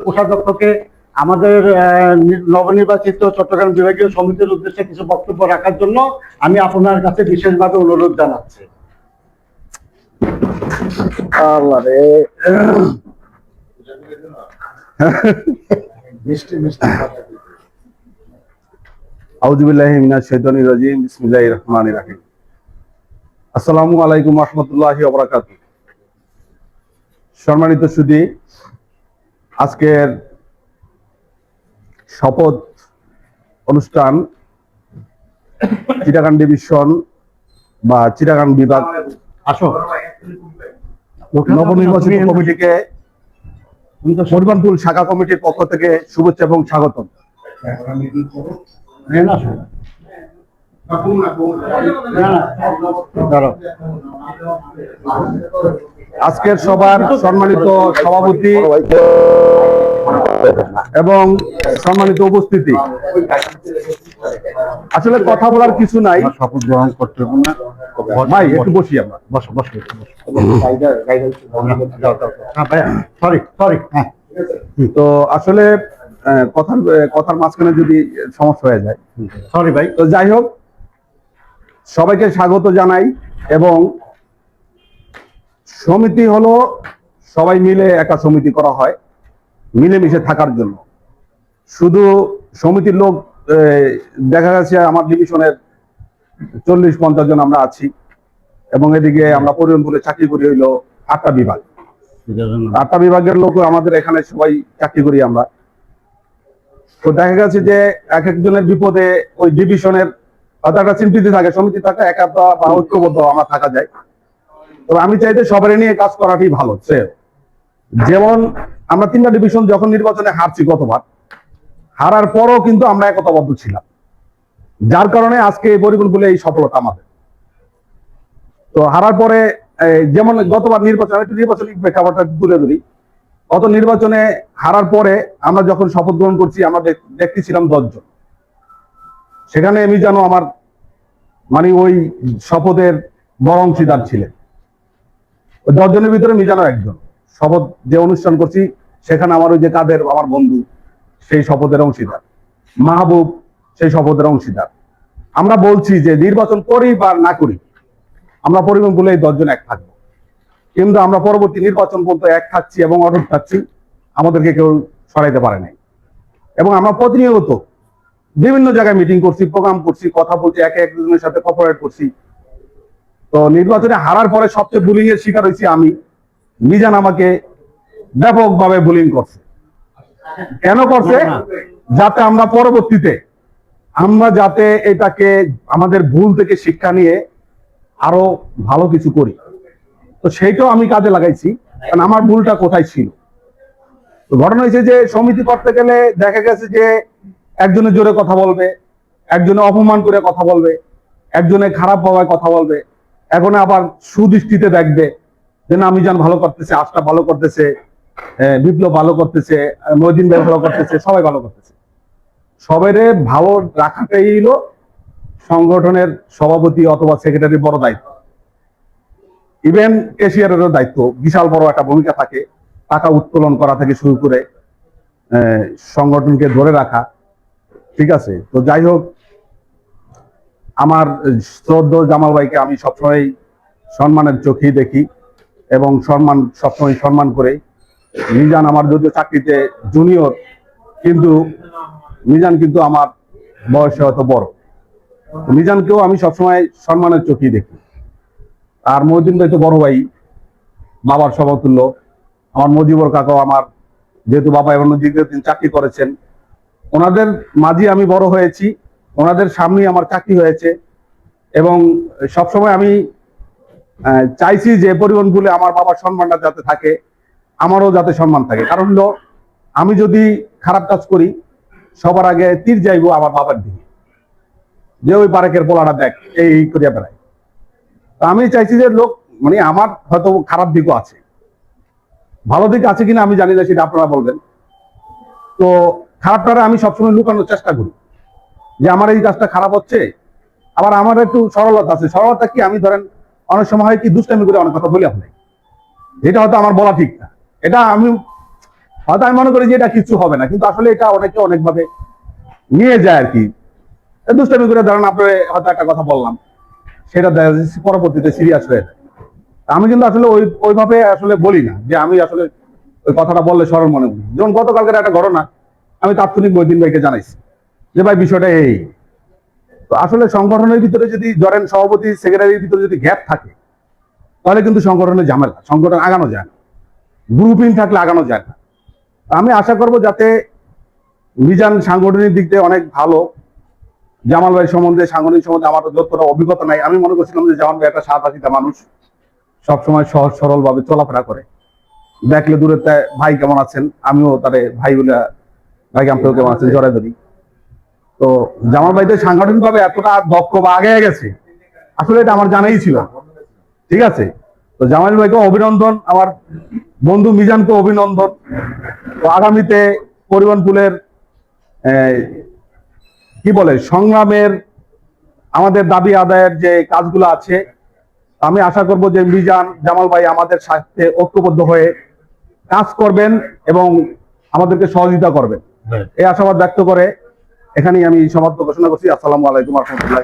কোষাধ্যক্ষকে আমাদের নবনির্বাচিত চট্টগ্রাম বিভাগীয় সমিতির উদ্দেশ্যে কিছু বক্তব্য রাখার জন্য আমি আপনার কাছে বিশেষভাবে অনুরোধ জানাচ্ছি। আল্লাহ রে। মিষ্টি মিষ্টি আউযুবিল্লাহি মিনাশ শাইতানির রাজিম বিসমিল্লাহির রহমানির রহিম। আসসালামু আলাইকুম ওয়া রাহমাতুল্লাহি ওয়া বারাকাতুহু। সম্মানিত সুধী আজকের শপথ অনুষ্ঠান চিটাগাং ডিভিশন বা চিটাগাং বিভাগ আসো। নবনির্বাচিত কমিটিকে শাখা কমিটির পক্ষ থেকে শুভেচ্ছা এবং স্বাগতম নেন আসো না, না, দাঁড়াও। আজকের সবার সম্মানিত সভাপতি এবং সম্মানিত উপস্থিতি। আসলে কথা বলার কিছু নাই। শপথ গ্রহণ করতে ভাই একটু বসি আমরা। বসো বসো হ্যাঁ সরি সরি হ্যাঁ। তো আসলে কথার কথার মাঝখানে যদি সমস্যা হয়ে যায়। সরি ভাই। তো যাই হোক সবাইকে স্বাগত জানাই এবং সমিতি হলো সবাই মিলে একটা সমিতি করা হয়, মিলেমিশে থাকার জন্য। শুধু সমিতির লোক দেখা গেছে আমার ডিভিশনের চল্লিশ পঞ্চাশ জন আমরা আছি এবং এদিকে আমরা পরিবহন চাকরি করি হইল আটটা বিভাগ। আটটা বিভাগের লোক আমাদের এখানে সবাই চাকরি করি আমরা। তো দেখা গেছে যে এক একজনের বিপদে ওই ডিভিশনের হয়তো একটা চিন্তিত থাকে, সমিতি থাকে একাত্ম বা ঐক্যবদ্ধ আমরা থাকা যায়। তবে আমি চাইতে সবারই নিয়ে কাজ করাটাই ভালো, সে। যেমন আমরা তিনটা ডিভিশন যখন নির্বাচনে হারছি গতবার, হারার পরও কিন্তু আমরা একতাবদ্ধ ছিলাম। যার কারণে আজকে এই পরিকল্পনা এই সফলতা আমাদের। তো হারার পরে যেমন গতবার নির্বাচন একটু নির্বাচনী প্রেক্ষাপটটা তুলে ধরি। গত নির্বাচনে হারার পরে আমরা যখন শপথ গ্রহণ করছি, আমরা দেখ- দেখতেছিলাম দশজন। সেখানে আমি যেন আমার মানে ওই শপথের বড় অংশীদার ছিলেন। দশজনের ভিতরে মিজানো একজন। শপথ যে অনুষ্ঠান করছি, সেখানে আমার ওই যে কাদের আমার বন্ধু, সেই শপথের অংশীদার। মাহবুব, সেই শপথের অংশীদার। আমরা বলছি যে নির্বাচন করি বা না করি, আমরা পরিমাণ বলে এই দশজন এক থাকব। কিন্তু আমরা পরবর্তী নির্বাচন পর্যন্ত এক থাকছি এবং অটুট থাকছি, আমাদেরকে কেউ সরাইতে পারে নাই। এবং আমরা প্রতিনিয়ত বিভিন্ন জায়গায় মিটিং করছি প্রোগ্রাম করছি, কথা বলছি, একে একজনের সাথে কপারেট করছি। তো নির্বাচনে হারার পরে সবচেয়ে বুলিং এর শিকার হয়েছি আমি। মিজান আমাকে ব্যাপকভাবে বুলিং করছে। কেন করছে? যাতে আমরা পরবর্তীতে, আমরা যাতে এটাকে, আমাদের ভুল থেকে শিক্ষা নিয়ে আরও ভালো কিছু করি। তো সেইটাও আমি কাজে লাগাইছি, কারণ আমার ভুলটা কোথায় ছিল? ঘটনা হয়েছে যে সমিতি করতে গেলে দেখা গেছে যে একজনে জোরে কথা বলবে একজনে অপমান করে কথা বলবে একজনে খারাপ ভাবে কথা বলবে। এখন আবার সুদৃষ্টিতে দেখবে যে না আমিজান ভালো করতেছে আশটা ভালো করতেছে বিপ্লব ভালো করতেছে আহ, মহিউদ্দিন ভাই ভালো করতেছে সবাই ভালো করতেছে। সবাইরে ভালো রাখাটাই হলো সংগঠনের সভাপতি অথবা সেক্রেটারি বড় দায়িত্ব। ইভেন ক্যাশিয়ারেরও দায়িত্ব বিশাল বড় একটা ভূমিকা থাকে টাকা উত্তোলন করা থেকে শুরু করে সংগঠনকে ধরে রাখা। ঠিক আছে? তো যাই হোক, আমার শ্রদ্ধ জামাল ভাইকে আমি সবসময় সম্মানের চোখেই দেখি এবং সম্মান, সবসময় সম্মান করে। মিজান আমার যদিও চাকরিতে জুনিয়র কিন্তু মিজান কিন্তু আমার বয়সে হয়তো বড়। মিজানকেও আমি সবসময় সম্মানের চোখেই দেখি। আর মহিউদ্দিন ভাই তো বড় ভাই, বাবার সমতুল্য আমার মজিবর কাকাও আমার, যেহেতু বাবা এবং দীর্ঘদিন চাকরি করেছেন ওনাদের মাঝে আমি বড় হয়েছি, ওনাদের সামনেই আমার চাকরি হয়েছে এবং সবসময় আমি চাইছি যে পরিবহন বলে আমার বাবার সম্মানটা যাতে থাকে, আমারও যাতে সম্মান থাকে। কারণ হলো, আমি যদি খারাপ কাজ করি, সবার আগে তীর যাইবো আমার বাবার দিকে। যে ওই পারেকের পোলাটা দেখ এই করিয়া বেড়ায়। তা আমি চাইছি যে লোক মানে আমার হয়তো খারাপ দিকও আছে। ভালো দিক আছে কিনা আমি জানি না, সেটা আপনারা বলবেন। তো খারাপটারে আমি সবসময় লুকানোর চেষ্টা করি। যে আমার এই কাজটা খারাপ হচ্ছে। আবার আমার একটু সরলতা আছে। সরলতা কি? আমি ধরেন অনেক সময় হয় কি, দুষ্টামি করে অনেক কথা বলি আপনি এটা হয়তো আমার বলা ঠিক না। এটা আমি, হয়তো আমি মনে করি যে এটা কিছু হবে না। কিন্তু আসলে এটা অনেকে অনেকভাবে নিয়ে যায় আর কি। দুষ্টামি করে ধরেন আপনার হয়তো একটা কথা বললাম। সেটা পরবর্তীতে সিরিয়াস হয়ে যায়। আমি কিন্তু আসলে ওই, ওইভাবে আসলে বলি না যে আমি আসলে ওই কথাটা বললে স্মরণ মনে করি। যেমন গতকালকের একটা ঘটনা। আমি তাৎক্ষণিক মহিদিন ভাইকে জানাইছি যে ভাই, বিষয়টা এই। তো আসলে সংগঠনের ভিতরে যদি ধরেন সভাপতি সেক্রেটারির ভিতরে যদি গ্যাপ থাকে, তাহলে কিন্তু সংগঠনের ঝামেলা সংগঠন আগানো যায় না। গ্রুপিং থাকলে আগানো যায় না। আমি আশা করব যাতে মিজান সাংগঠনিক দিক দিয়ে অনেক ভালো। জামাল ভাই সম্বন্ধে, সাংগঠনিক সম্বন্ধে আমার যতটা অভিজ্ঞতা নাই। আমি মনে করছিলাম যে জামাল ভাই একটা সাদাসিতা মানুষ। সবসময় সহজ সরলভাবে চলাফেরা করে। দেখলে দূরে ভাই কেমন আছেন? আমিও তারে ভাই বলে ভাই আপনিও কেমন আছেন জড়াই ধরি। তো জামাল ভাই তো সাংগঠনিক ভাবে এতটা দক্ষ বা আগে গেছে, আসলে এটা আমার জানাই ছিল। ঠিক আছে? তো জামাল ভাইকে অভিনন্দন, আমার বন্ধু মিজানকে অভিনন্দন। তো আগামীতে পরিবহন পুলের কি বলে, সংগ্রামের আমাদের দাবি আদায়ের যে কাজগুলো আছে, আমি আশা করব যে মিজান, জামাল ভাই আমাদের সাথে ঐক্যবদ্ধ হয়ে কাজ করবেন এবং আমাদেরকে সহযোগিতা করবেন। এই আশাবাদ ব্যক্ত করে এখানেই আমি সমাপ্ত ঘোষণা করছি। আসসালামু আলাইকুম রহমতুল্লাহ